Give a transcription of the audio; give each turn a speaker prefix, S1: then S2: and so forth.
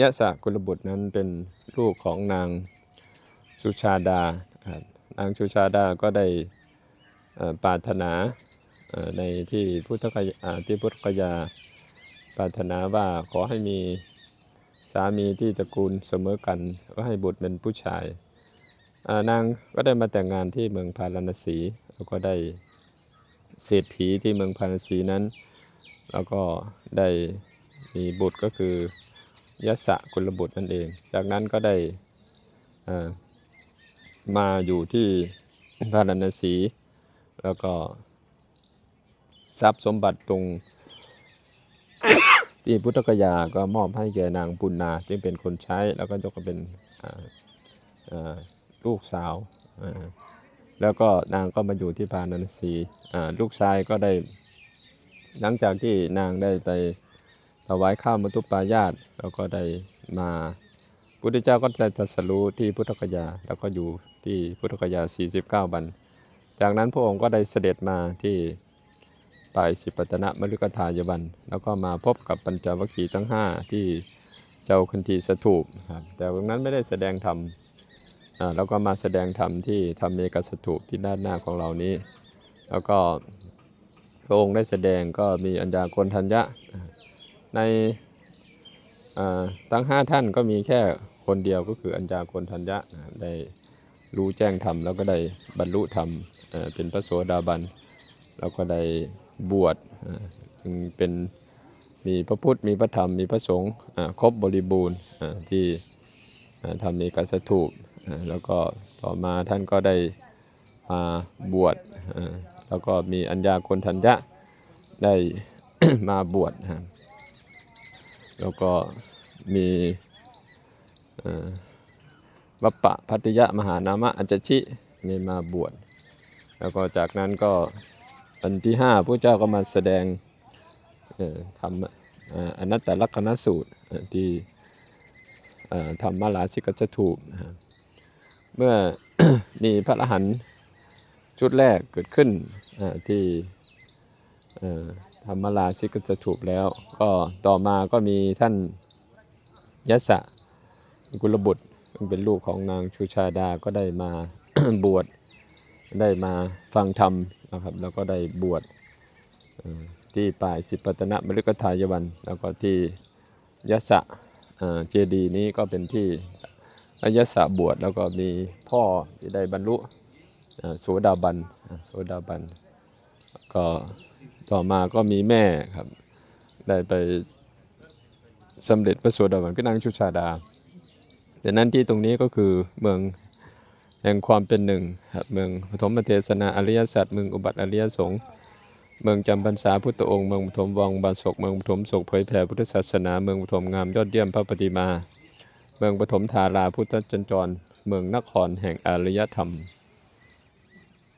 S1: ยะสะกุลบุตรนั้นเป็นลูกของนางสุชาดา นางสุชาดาก็ได้ปรารถนาในที่พุทธกยาที่พุทธกยาปรารถนาว่าขอให้มีสามีที่ตระกูลเสมอกันก็ให้บุตรเป็นผู้ชายนางก็ได้มาแต่งงานที่เมืองพาราณสีแล้วก็ได้เศรษฐีที่เมืองพาราณสีนั้น แล้วก็ได้ มีบุตรก็คือยะสะกุลบุตรนั่นเอง จากนั้นก็ได้มาอยู่ที่พาราณสี แล้วก็ทรัพย์สมบัติตรง ที่พุทธกยาก็มอบให้แก่นางปุณนาจึงเป็นคนใช้แล้วก็ยกมาเป็นลูกสาว แล้วก็นางก็มาอยู่ที่พาราณสีลูกชายก็ได้ หลังจากที่นางได้ไป ถวายข้าวมตุปายาตแล้วก็ได้มาพุทธเจ้าก็ได้ตรัสรู้ที่พุทธกยา แล้วก็อยู่ที่พุทธกยา 49 วัน จากนั้นพระองค์ก็ได้เสด็จมาที่ปายสิปตนะมฤคทายวัน แล้วก็มาพบกับปัญจวัคคีย์ทั้ง 5 ที่เจ้าคันธีสถูปครับแต่ตรงนั้นไม่ได้แสดงธรรมแล้วก็มาแสดงธรรมที่ธรรมเมกสถูปที่ด้านหน้าของเรานี้ แล้วก็พระองค์ได้แสดงก็มีอัญญาโกณทัญญะ ในทั้งห้าท่านก็มีแค่คนเดียวก็คืออัญญาโกณทัญญะได้รู้แจ้งธรรมแล้วก็ได้บรรลุธรรมเป็นพระโสดาบันแล้วก็ได้บวชจึงเป็นมีพระพุทธมีพระธรรมมีพระสงฆ์ครบบริบูรณ์ที่ทำมีกัสถูปแล้วก็ต่อมาท่านก็ได้มาบวชแล้วก็มีอัญญาโกณทัญญะได้มาบวชนะ แล้วก็มีวัปปะพัตยะมหานามะอัจจชินี่มาบวชแล้วก็จากนั้นก็อันที่ห้าพระเจ้าก็มาแสดงเอ่อธรรมอนัตตลักษณสูตรที่ธรรมราชิกจถูปเมื่อมีพระอรหันต์ชุดแรกเกิดขึ้นที่ ธรรมราชิกจะถูกแล้ว ก็ต่อมาก็มีท่านยะสะกุลบุตรเป็นลูกของนางชูชาดาก็ได้มาบวชได้มาฟังธรรมนะครับแล้วก็ได้บวชที่ป่ายสิปตนะมฤคทายวัน แล้วก็ที่ยะสะเจดีนี้ก็เป็นที่ยะสะบวชแล้วก็มีพ่อที่ได้บรรลุโสดาบันโสดาบันก็ ต่อมาก็มีแม่ครับ ได้ไปสำเร็จพระโสดาบันก็นางชุชาดาดังนั้นที่ตรงนี้ก็คือเมืองแห่งความเป็นหนึ่งครับเมืองปฐมเทศนาอริยสัจเมืองอุบัติอริยสงฆ์เมืองจำพรรษาพุทธองค์เมืองปฐมวังบาศกเมืองปฐมศกเผยแผ่พุทธศาสนา เมืองปฐมงามยอดเยี่ยมพระปฏิมา เมืองปฐมธาราพุทธจันจร เมืองนครแห่งอารยธรรม